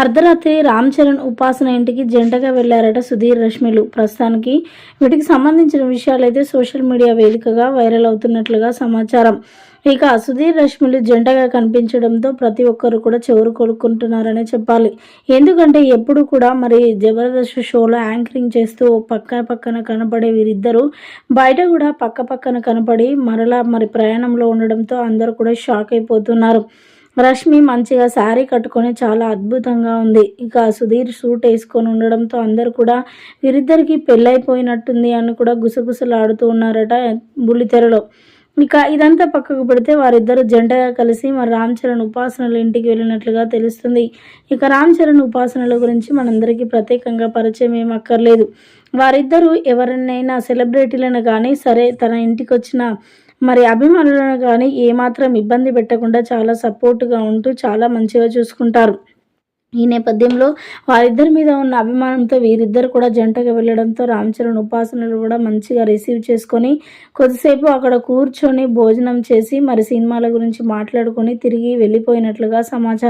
అర్ధరాత్రి రామ్ చరణ్ ఉపాసన ఇంటికి జంటగా వెళ్ళారట సుధీర్ రష్మిలు. ప్రస్తుతానికి వీటికి సంబంధించిన విషయాలైతే సోషల్ మీడియా వేదికగా వైరల్ అవుతున్నట్లుగా సమాచారం. ఇక సుధీర్ రష్మిలు జంటగా కనిపించడంతో ప్రతి ఒక్కరు కూడా చెవురు కొనుక్కుంటున్నారనే చెప్పాలి. ఎందుకంటే ఎప్పుడు కూడా మరి జబర్దస్త్ షోలో యాంకరింగ్ చేస్తూ పక్క పక్కన కనపడే వీరిద్దరూ బయట కూడా పక్క పక్కన కనపడి మరలా మరి ప్రయాణంలో ఉండడంతో అందరూ కూడా షాక్ అయిపోతున్నారు. రష్మి మంచిగా శారీ కట్టుకొని చాలా అద్భుతంగా ఉంది. ఇక సుధీర్ సూట్ వేసుకొని ఉండడంతో అందరు కూడా వీరిద్దరికి పెళ్ళైపోయినట్టుంది అని కూడా గుసగుసలాడుతూ ఉన్నారట బుల్లితెరలో. ఇక ఇదంతా పక్కకు పెడితే వారిద్దరు జంటగా కలిసి మరి రామ్ చరణ్ ఉపాసనల ఇంటికి వెళ్ళినట్లుగా తెలుస్తుంది. ఇక రామ్ చరణ్ ఉపాసనల గురించి మనందరికీ ప్రత్యేకంగా పరిచయం ఏం అక్కర్లేదు. వారిద్దరూ ఎవరినైనా సెలబ్రిటీలను కానీ సరే తన ఇంటికి వచ్చిన మరి అభిమానులను కానీ ఏమాత్రం ఇబ్బంది పెట్టకుండా చాలా సపోర్ట్గా ఉంటూ చాలా మంచిగా చూసుకుంటారు. ఈ నేపథ్యంలో వారిద్దరి మీద ఉన్న అభిమానంతో వీరిద్దరు కూడా జంటగా వెళ్ళడంతో రామచరణ్ ఉపాసనలు కూడా మంచిగా రిసీవ్ చేసుకొని కొద్దిసేపు అక్కడ కూర్చొని భోజనం చేసి మరి సినిమాల గురించి మాట్లాడుకొని తిరిగి వెళ్ళిపోయినట్లుగా సమాచారం